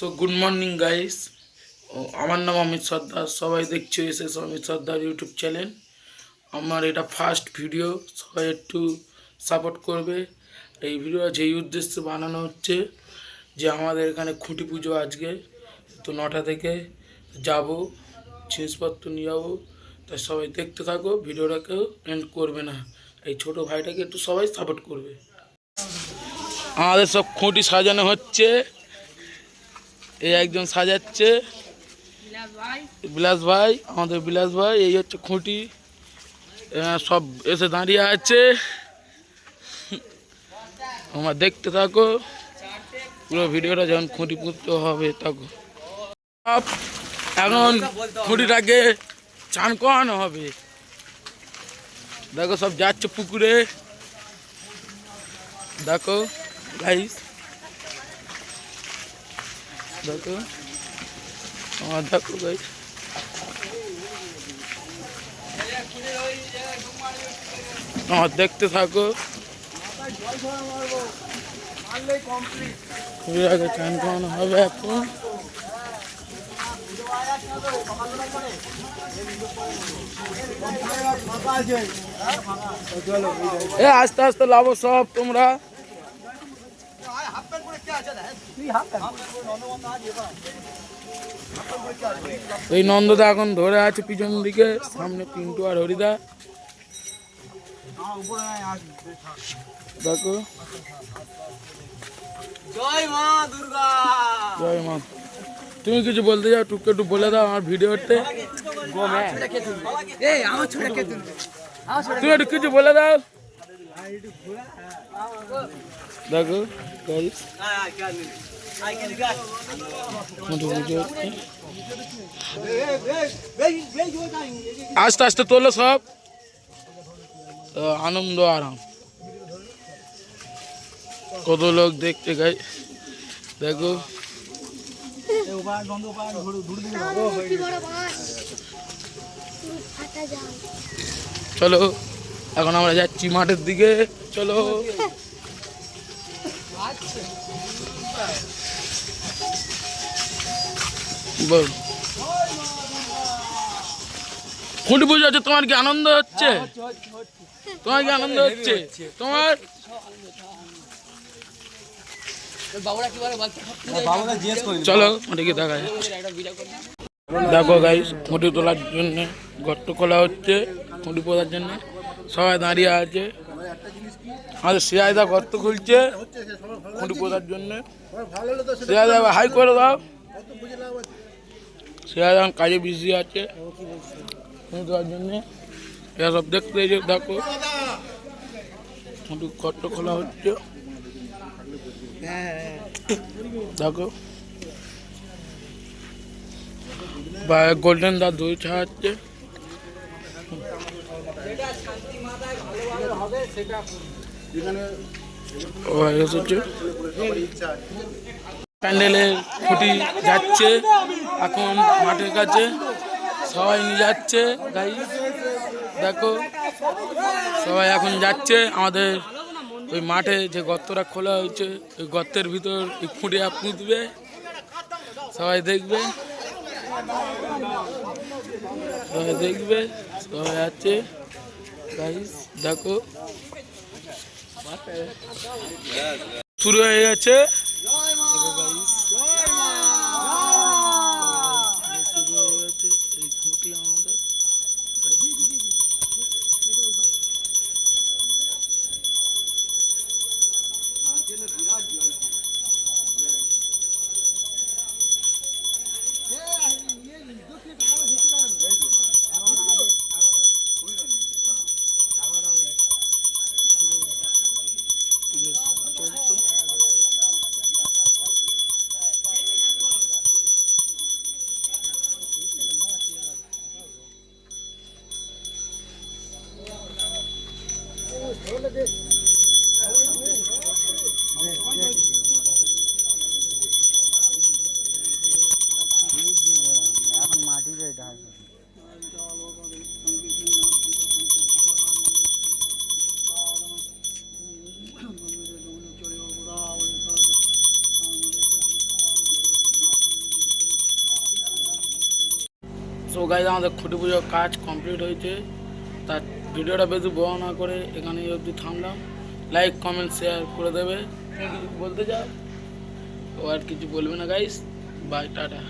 So good morning guys আমার নাম অমিত সর্দার। সবাই দেখছ SS Amit Sardar YouTube channel. আমার এটা ফার্স্ট ভিডিও সবাই একটু সাপোর্ট করবে। এই ভিডিও যেই উদ্দেশ্যে বানানো হচ্ছে, যে আমাদের এখানে খুঁটি পুজো আজকে। তো নটা থেকে যাব, জিনিসপত্র নিয়ে যাব। তাই সবাই দেখতে থাকো ভিডিওটাকেও এন্ড করবে না। এই ছোট ভাইটাকে একটু সবাই সাপোর্ট করবে। আমাদের সব খুঁটি সাজানো হচ্ছে। এই একজন সাজাচ্ছে। বিলাস ভাই, আমাদের বিলাস ভাই, এই হচ্ছে খুঁটি। সব এসে দাঁড়িয়ে আছে। তোমরা দেখতে থাকো। পুরো ভিডিওটা যখন খুঁটি পুঁততে হবে থাকো এখন খুঁটিটাকে চান করানো হবে। দেখো সব যাচ্ছে পুকুরে। দেখো গাইস দেখো আমার দেখো গাইস আমার দেখতে থাকো খুবই আগে চান করানো হবে এখন এ আস্তে আস্তে লাভো সব তোমরা এই নন্দদা এখন ধরে আছে পিছন দিকে সামনে পিন্টু আর হরিদা। দেখো। জয় মা দুর্গা। জয় মা। তুমি কিছু বলতে যাও টুকু একটু বলে দাও আমার ভিডিওতে তুমি একটু কিছু বলে দাও। আস্তে আস্তে তোলো সব। আনন্দ আরাম। কত লোক দেখতে গাই। দেখো। চলো। এখন আমরা যাচ্ছি মাঠের দিকে, চলো। বল। খুঁটি পুজো হচ্ছে, তোমার কি আনন্দ হচ্ছে? তোমার কি আনন্দ হচ্ছে? তোমার? কি চলো ওদিকে দেখা যাচ্ছে। দেখো গাইস খুঁটি তোলার জন্য গর্ত খোলা হচ্ছে, খুঁটি পোতার জন্য। সবাই দাঁড়িয়ে আছে। আমাদের সিরাইদা গর্ত খুলছে খুঁটি পোতার জন্য। সিরাইদা হাই করে দাও। এখন কাজে বিজি আছে খুঁটি তোলার জন্য। এরা সব দেখতে যে দেখো। খুঁটি গর্ত খোলা হচ্ছে। দেখো। বা গোল্ডেন দা দই ছাড়াচ্ছে। প্যান্ডেলের খুঁটি যাচ্ছে, এখন মাঠের কাছে সবাই নিয়ে যাচ্ছে গাই দেখো, সবাই এখন যাচ্ছে, আমাদের ওই মাঠে যে গর্তটা খোলা হয়েছে, ওই গর্তের ভিতর এই খুঁটি পুঁতবে, সবাই দেখবে। সবাই দেখবে সবাই আছে। গাইস দেখো। শুরু হয়ে গেছে। এখন মাটি যেটা হয় সো গাইজ আমাদের খুঁটি পুজোর কাজ কমপ্লিট হয়েছে। তার ভিডিওটা বেশি বড় না করে এখানে অবধি থামলাম। লাইক কমেন্ট শেয়ার করে দেবে। তুমি কিছু বলতে চাও? ও আর কিছু বলবে না গাইস বাই টাটা।